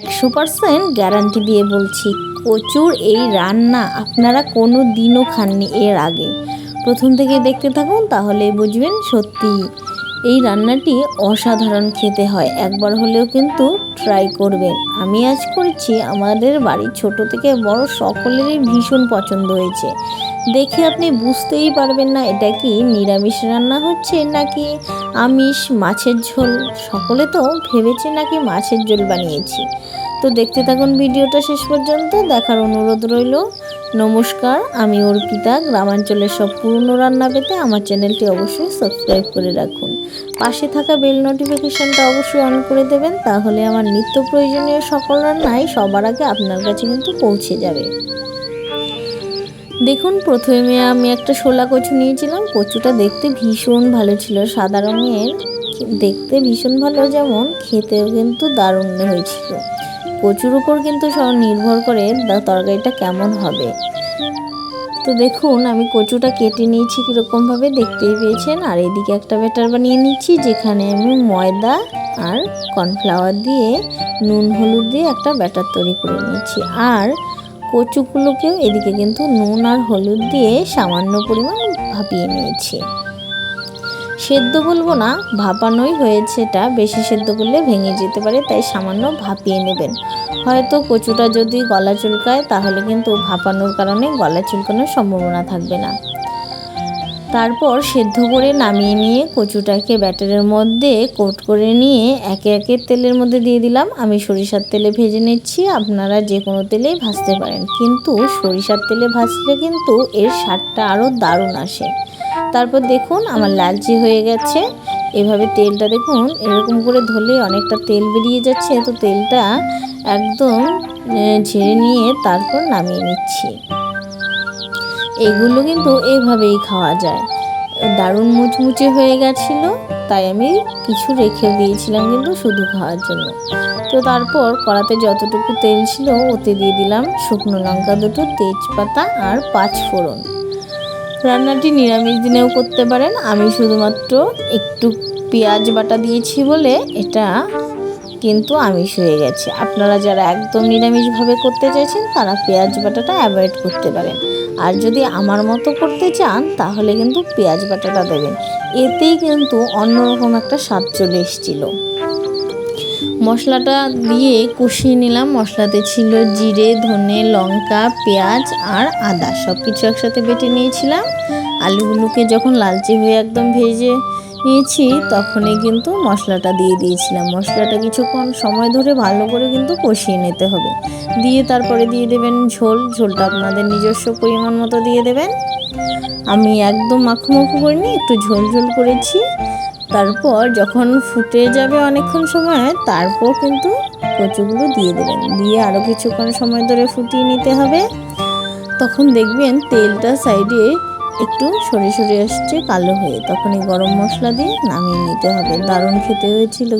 একশো percent guarantee দিয়ে বলছি, প্রচুর এই রান্না আপনারা কোনো দিনও খাননি এর আগে। প্রথম থেকে দেখতে থাকুন তাহলে বুঝবেন সত্যি এই রান্নাটি অসাধারণ খেতে হয়। একবার হলেও কিন্তু ট্রাই করবেন। আমি আজ করেছি, আমাদের বাড়ির ছোট থেকে বড় সকলেরই ভীষণ পছন্দ হয়েছে। দেখে আপনি বুঝতেই পারবেন না, এটা কি নিরামিষ রান্না হচ্ছে নাকি আমিষ, মাছের ঝোল, সকলে তো ভেবেছে নাকি মাছের ঝোল বানিয়েছি। তো দেখতে থাকুন ভিডিওটা শেষ পর্যন্ত, দেখার অনুরোধ রইল। নমস্কার, আমি অর্পিতা, গ্রামাঞ্চলের সব পুরনো রান্না পেতে আমার চ্যানেলটি অবশ্যই সাবস্ক্রাইব করে রাখুন। পাশে থাকা বেল নোটিফিকেশানটা অবশ্যই অন করে দেবেন, তাহলে আমার নিত্য প্রয়োজনীয় সকল রান্নাই সবার আগে আপনার কাছে কিন্তু পৌঁছে যাবে। দেখুন, প্রথমে আমি একটা শোলা কচু নিয়েছিলাম। কচুটা দেখতে ভীষণ ভালো ছিল, সাদা রঙের। দেখতে ভীষণ ভালো যেমন, খেতেও কিন্তু দারুণ হয়েছিল। কচুর উপর কিন্তু সব নির্ভর করে তরকারিটা কেমন হবে। তো দেখুন, আমি কচুটা কেটে নিয়েছি কীরকমভাবে, দেখতেই পেয়েছেন। আর এদিকে একটা ব্যাটার বানিয়ে নিচ্ছি, যেখানে আমি ময়দা আর কর্নফ্লাওয়ার দিয়ে, নুন হলুদ দিয়ে একটা ব্যাটার তৈরি করে নিয়েছি। আর কচুগুলোকেও এদিকে কিন্তু নুন আর হলুদ দিয়ে সামান্য পরিমাণ ভাপিয়ে নিয়েছি। সেদ্ধ বলব না, ভাপানোই হয়েছে এটা। বেশি সেদ্ধ করলে ভেঙে যেতে পারে, তাই সামান্য ভাপিয়ে নেবেন। হয়তো কচুটা যদি গলা চুলকায়, তাহলে কিন্তু ভাপানোর কারণে গলা চুলকানোর সম্ভাবনা থাকবে না। তারপর সেদ্ধ করে নামিয়ে নিয়ে কচুটাকে ব্যাটারের মধ্যে কোট করে নিয়ে একে একে তেলের মধ্যে দিয়ে দিলাম। আমি সরিষার তেলে ভেজে নিচ্ছি। আপনারা যে কোনো তেলেই ভাজতে পারেন। কিন্তু সরিষার তেলে ভাজলে কিন্তু এর স্বাদটা আরও দারুণ আসে। তারপর দেখুন, আমার লালচে হয়ে গেছে। এভাবে তেলটা দেখুন, এরকম করে ধরলে অনেকটা তেল বেরিয়ে যাচ্ছে। তো তেলটা একদম ঝেড়ে নিয়ে তারপর নামিয়ে নিচ্ছি। এগুলো কিন্তু এইভাবেই খাওয়া যায়। দারুণ মুচমুচে হয়ে গেছিল, তাই আমি কিছু রেখে দিয়েছিলাম কিন্তু শুধু খাওয়ার জন্য। তো তারপর কড়াতে যতটুকু তেল ছিল ওতে দিয়ে দিলাম শুকনো লঙ্কা দুটো, তেজপাতা আর পাঁচ ফোড়ন। রান্নাটি নিরামিষ দিনেও করতে পারেন। আমি শুধুমাত্র একটু পেঁয়াজ বাটা দিয়েছি বলে এটা কিন্তু আমিষ হয়ে গেছে। আপনারা যারা একদম নিরামিষভাবে করতে চাইছেন, তারা পেঁয়াজ বাটাটা অ্যাভয়েড করতে পারেন। আর যদি আমার মতো করতে চান, তাহলে কিন্তু পেঁয়াজ বাটাটা দেবেন। এতেই কিন্তু অন্যরকম একটা স্বাদ চলে এসেছিল। মশলাটা দিয়ে কষিয়ে নিলাম। মশলাতে ছিল জিরে, ধনে, লঙ্কা, পেঁয়াজ আর আদা। সব কিছু একসাথে বেটে নিয়েছিলাম। আলুগুলোকে যখন লালচে হয়ে একদম ভেজে নিয়েছি, তখনই কিন্তু মশলাটা দিয়ে দিয়েছিলাম। মশলাটা কিছুক্ষণ সময় ধরে ভালো করে কিন্তু কষিয়ে নিতে হবে। দিয়ে তারপরে দিয়ে দেবেন ঝোল। ঝোলটা আপনাদের নিজস্ব পরিমাণ মতো দিয়ে দেবেন। আমি একদম মাখো মাখো করিনি, একটু ঝোল ঝোল করেছি। তারপর যখন ফুটে যাবে অনেকক্ষণ সময় তারপর কিন্তু কচুগুলো দিয়ে দেবেন। দিয়ে আরও কিছুক্ষণ সময় ধরে ফুটিয়ে নিতে হবে। তখন দেখবেন তেলটা সাইডে একটু সরে সরে আসছে, কালো হয়ে তখন এই গরম মশলা দিয়ে নামিয়ে নিতে হবে দারুণ খেতে হয়েছিল।